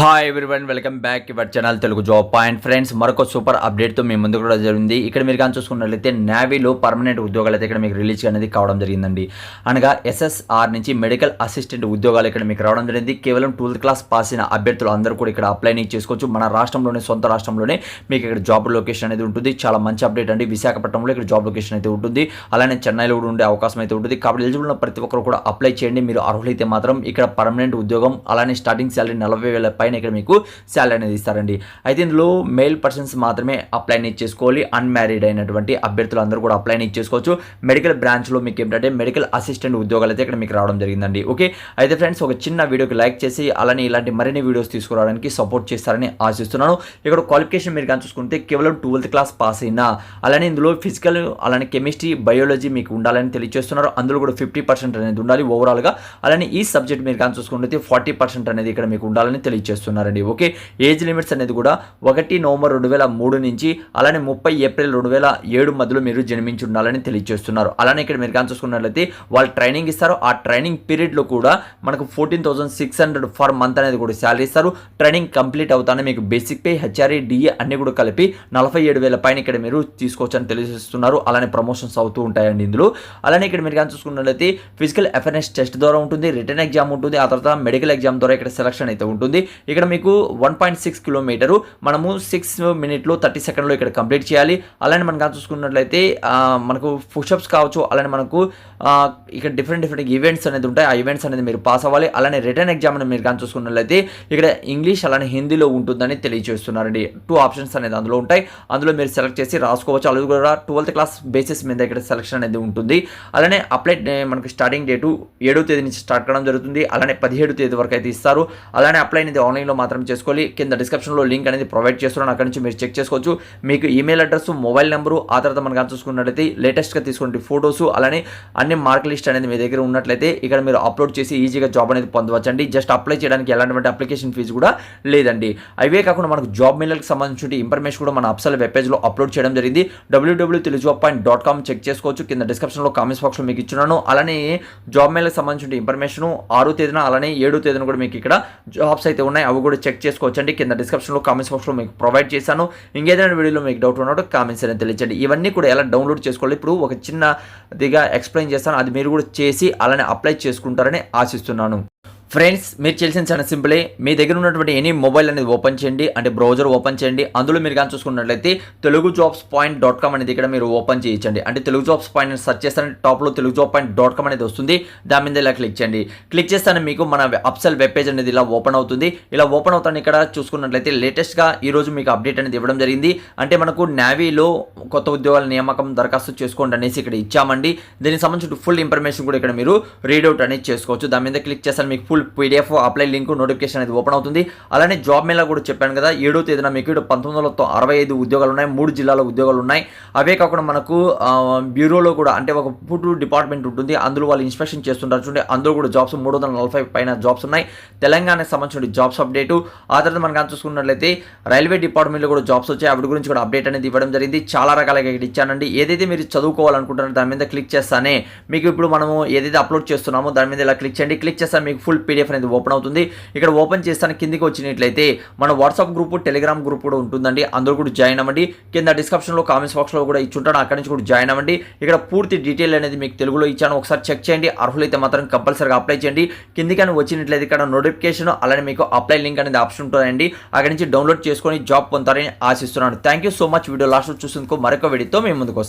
Hi everyone welcome back our channel Telugu job point friends మరొక super అప్డేట్తో మీ ముందు కూడా జరిగింది. ఇక్కడ మీరు కానీ చూసుకున్నట్లయితే నేవీలో పర్మనెంట్ ఉద్యోగాలు అయితే ఇక్కడ మీకు రిలీజ్ అనేది కావడం జరిగిందండి. అనగా ఎస్ఎస్ఆర్ నుంచి మెడికల్ అసిస్టెంట్ ఉద్యోగాలు ఇక్కడ మీకు రావడం జరిగింది. కేవలం ట్వెల్త్ క్లాస్ పాస్ అయిన అభ్యర్థులు అందరూ కూడా ఇక్కడ అప్లై చేసుకోవచ్చు. మన రాష్ట్రంలోనే సొంత రాష్ట్రంలోనే మీకు ఇక్కడ జాబ్ లొకేషన్ అనేది ఉంటుంది. చాలా మంచి అప్డేట్ అండి. విశాఖపట్నంలో ఇక్కడ జాబ్ లొకేషన్ అయితే ఉంటుంది. అలానే చెన్నైలో కూడా ఉండే అవకాశం అయితే ఉంటుంది. కాబట్టి ఎలిజిబుల్ ప్రతి ఒక్కరు కూడా అప్లై చేయండి. మీరు అర్హులైతే మాత్రం ఇక్కడ పర్మనెంట్ ఉద్యోగం అలానే స్టార్టింగ్ శాలరీ నలభై వేల పైన ఇక్కడ మీకు శాలరీ అనేది ఇస్తారండి. అయితే ఇందులో మేల్ పర్సన్స్ మాత్రమే అప్లై చేసుకోవాలి. అన్మ్యారీడ్ అయినటువంటి అభ్యర్థులు అందరూ కూడా అప్లై చేసుకోవచ్చు. మెడికల్ బ్రాంచ్లో మీకు ఏంటంటే మెడికల్ అసిస్టెంట్ ఉద్యోగాలు అయితే ఇక్కడ మీకు రావడం జరిగిందండి. ఓకే అయితే ఫ్రెండ్స్ ఒక చిన్న వీడియోకి లైక్ చేసి అలానే ఇలాంటి మరిన్ని వీడియోస్ తీసుకురావడానికి సపోర్ట్ చేస్తారని ఆశిస్తున్నాను. ఇక్కడ క్వాలిఫికేషన్ మీరు కానీ చూసుకుంటే కేవలం ట్వెల్త్ క్లాస్ పాస్ అయినా అలానే ఇందులో ఫిజికల్ అలానే కెమిస్ట్రీ బయాలజీ మీకు ఉండాలని తెలియజేస్తున్నారు అందులో కూడా ఫిఫ్టీ పర్సెంట్ అనేది ఉండాలి ఓవరాల్గా అలానే ఈ సబ్జెక్ట్ మీరు కానీ చూసుకుంటే ఫార్టీ పర్సెంట్ అనేది ఇక్కడ మీకు ఉండాలని చేస్తున్నారండి. ఓకే ఏజ్ లిమిట్స్ అనేది కూడా ఒకటి నవంబర్ రెండు వేల మూడు నుంచి అలానే ముప్పై ఏప్రిల్ రెండు వేల ఏడు మధ్యలో మీరు జన్మించి ఉండాలని తెలియజేస్తున్నారు. అలానే ఇక్కడ మీరు కానీ చూసుకున్నట్లయితే వాళ్ళు ట్రైనింగ్ ఇస్తారు. ఆ ట్రైనింగ్ పీరియడ్లో కూడా మనకు fourteen thousand six hundred per month అనేది కూడా శాలరీ ఇస్తారు. ట్రైనింగ్ కంప్లీట్ అవుతానే మీకు బేసిక్ పే హెచ్ఆర్ఏ డిఏ అన్ని కూడా కలిపి నలభై ఏడు వేల పైన ఇక్కడ మీరు తీసుకోవచ్చని తెలియజేస్తున్నారు. అలానే ప్రమోషన్స్ అవుతూ ఉంటాయండి ఇందులో. అలానే ఇక్కడ మీరు కానీ చూసుకున్నట్లయితే ఫిజికల్ అఫెర్నెస్ టెస్ట్ ద్వారా ఉంటుంది రిటర్న్ ఎగ్జామ్ ఉంటుంది ఆ తర్వాత మెడికల్ ఎగ్జామ్ ద్వారా ఇక్కడ సెలక్షన్ అయితే ఉంటుంది. ఇక్కడ మీకు వన్ పాయింట్ సిక్స్ కిలోమీటరు. మనము సిక్స్ మినిట్లో థర్టీ సెకండ్లో ఇక్కడ కంప్లీట్ చేయాలి. అలానే మనం కానీ చూసుకున్నట్లయితే మనకు పుషప్స్ కావచ్చు అలానే మనకు ఇక్కడ డిఫరెంట్ డిఫరెంట్ ఈవెంట్స్ అనేది ఉంటాయి. ఆ ఈవెంట్స్ అనేది మీరు పాస్ అవ్వాలి. అలానే రిటర్న్ ఎగ్జామ్ అని మీరు కానీ చూసుకున్నట్లయితే ఇక్కడ ఇంగ్లీష్ అలానే హిందీలో ఉంటుందని తెలియజేస్తున్నారండి. టూ ఆప్షన్స్ అనేది అందులో ఉంటాయి. అందులో మీరు సెలెక్ట్ చేసి రాసుకోవచ్చు. అలాగే కూడా ట్వెల్త్ క్లాస్ బేసిస్ మీద ఇక్కడ సెలక్షన్ అనేది ఉంటుంది. అలానే అప్లై మనకు స్టార్టింగ్ డేటు ఏడో తేదీ నుంచి స్టార్ట్ కావడం జరుగుతుంది. అలానే పదిహేడు తేదీ వరకు అయితే ఇస్తారు. అలానే అప్లై అనేది ఆన్లైన్లో మాత్రం చేసుకోవాలి. కింద డిస్క్రిప్షన్లో లింక్ అనేది ప్రొవైడ్ చేస్తున్నాను. అక్కడ నుంచి మీరు చెక్ చేసుకోవచ్చు. మీకు ఈమెయిల్ అడ్రస్ మొబైల్ నెంబరు ఆ తర్వాత మనం చూసుకున్నట్లయితే లేటెస్ట్గా తీసుకున్న ఫోటోస్ అలానే అన్ని మార్క్ లిస్ట్ అనేది మీ దగ్గర ఉన్నట్లయితే ఇక్కడ మీరు అప్లోడ్ చేసి ఈజీగా జాబ్ అనేది పొందవచ్చండి. జస్ట్ అప్లై చేయడానికి ఎలాంటి అప్లికేషన్ ఫీజు కూడా లేదండి. అవే కాకుండా మనకు జాబ్ మెయిల్కి సంబంధించిన ఇన్ఫర్మేషన్ కూడా మన అప్సల్ వెబ్ పేజ్లో అప్లోడ్ చేయడం జరిగింది. W W Telugu point dot com check చేసుకోవచ్చు. కింద డిస్క్రిప్షన్లో కామెంట్స్ బాక్స్లో మీకు ఇచ్చున్నాను. అలానే జాబ్ మెయిల్కి సంబంధించిన ఇన్ఫర్మేషన్ ఆరో తేదీన అలానే ఏడో తేదీన కూడా మీకు ఇక్కడ జాబ్స్ అయితే ఉన్నాయి. అవి కూడా చెక్ చేసుకోవచ్చండి. కింద డిస్క్రిప్షన్లో కామెంట్స్ బాక్స్లో మీకు ప్రొవైడ్ చేశాను. ఇంకేదైనా వీడియోలో మీకు డౌట్ ఉన్నట్టు కామెంట్స్ అనేది తెలియచండి ఇవన్నీ కూడా ఎలా డౌన్లోడ్ చేసుకోవాలి? ఇప్పుడు ఒక చిన్నదిగా ఎక్స్ప్లెయిన్ చేస్తాను. అది మీరు కూడా చేసి అలానే అప్లై చేసుకుంటారని ఆశిస్తున్నాను. ఫ్రెండ్స్ మీరు చేసిన చాలా సింపులే. మీ దగ్గర ఉన్నటువంటి ఎనీ మొబైల్ అనేది ఓపెన్ చేయండి. అంటే బ్రౌజర్ ఓపెన్ చేయండి. అందులో మీరు కానీ చూసుకున్నట్లయితే Telugu jobs point dot com అనేది ఇక్కడ మీరు ఓపెన్ చేయించండి. అంటే తెలుగు జాబ్స్ పాయింట్ సెర్చ్ చేస్తారంటే టాప్లో Telugu job point dot com అనేది వస్తుంది. దాని మీద ఇలా క్లిక్ చేయండి. క్లిక్ చేస్తాను మీకు మన అప్సెల్ వెబ్ పేజ్ అనేది ఇలా ఓపెన్ అవుతుంది. ఇలా ఓపెన్ అవుతాను ఇక్కడ చూసుకున్నట్లయితే లేటెస్ట్గా ఈ రోజు మీకు అప్డేట్ అనేది ఇవ్వడం జరిగింది. అంటే మనకు నావీలో కొత్త ఉద్యోగాల నియామకం దరఖాస్తు చేసుకోండి అనేసి ఇక్కడ ఇచ్చామండి. దీనికి సంబంధించిన ఫుల్ ఇన్ఫర్మేషన్ కూడా ఇక్కడ మీరు రీడౌట్ అనేది చేసుకోవచ్చు. దాని మీద క్లిక్ చేస్తాను మీకు full PDF apply link notification అనేది ఓపెన్ అవుతుంది. అలానే జాబ్ మేళ కూడా చెప్పాను కదా ఏడో తేదీన మీకు ఇటు పంతొమ్మిది వందల అరవై ఐదు ఉద్యోగాలు ఉన్నాయి మూడు జిల్లాల ఉద్యోగాలు ఉన్నాయి అవే కాకుండా మనకు బ్యూరోలో కూడా అంటే ఒక ఫుడ్ డిపార్ట్మెంట్ ఉంటుంది. అందులో వాళ్ళు ఇన్స్పెక్షన్ చేస్తుంటారు చూడండి. అందులో కూడా జాబ్స్ మూడు వందల నలభై పైన జాబ్స్ ఉన్నాయి. తెలంగాణకు సంబంధించిన జాబ్స్ అప్డేటు ఆ తర్వాత మనం కానీ చూసుకున్నట్లయితే రైల్వే డిపార్ట్మెంట్లో కూడా జాబ్స్ వచ్చాయి. అవి గురించి కూడా అప్డేట్ అనేది ఇవ్వడం జరిగింది. చాలా రకాలుగా ఇక్కడ ఇచ్చానండి. ఏదైతే మీరు చదువుకోవాలనుకుంటున్నారో దాని మీద క్లిక్ చేస్తానే మీకు ఇప్పుడు మనము ఏదైతే అప్లోడ్ చేస్తున్నామో దాని మీద ఇలా క్లిక్ చేయండి. క్లిక్ చేస్తే మీకు ఫుల్ పీడిఎఫ్ అనేది ఓపెన్ అవుతుంది. ఇక్కడ ఓపెన్ చేస్తాను. కిందికి వచ్చినట్లయితే మన వాట్సాప్ గ్రూప్ టెలిగ్రామ్ గ్రూప్ కూడా ఉంటుందండి. అందులో కూడా జాయిన్ అవ్వండి. కింద డిస్క్రిప్షన్లో కామెంట్స్ బాక్స్లో కూడా ఇచ్చుంటాను. అక్కడి నుంచి కూడా జాయిన్ అవ్వండి. ఇక్కడ పూర్తి డీటెయిల్ అనేది మీకు తెలుగులో ఇచ్చాను. ఒకసారి చెక్ చేయండి. అర్హులైతే మాత్రం కంపల్సరీగా అప్లై చేయండి. కిందికని వచ్చినట్లయితే ఇక్కడ నోటిఫికేషన్ అలానే మీకు అప్లై లింక్ అనేది ఆప్షన్ ఉంటుందండి. అక్కడి నుంచి డౌన్లోడ్ చేసుకొని జాబ్ పొందుతారని ఆశిస్తున్నాను. Thank you so much video last చూసేందుకు మరొక వీడియోతో మేము ముందుకు వస్తాం.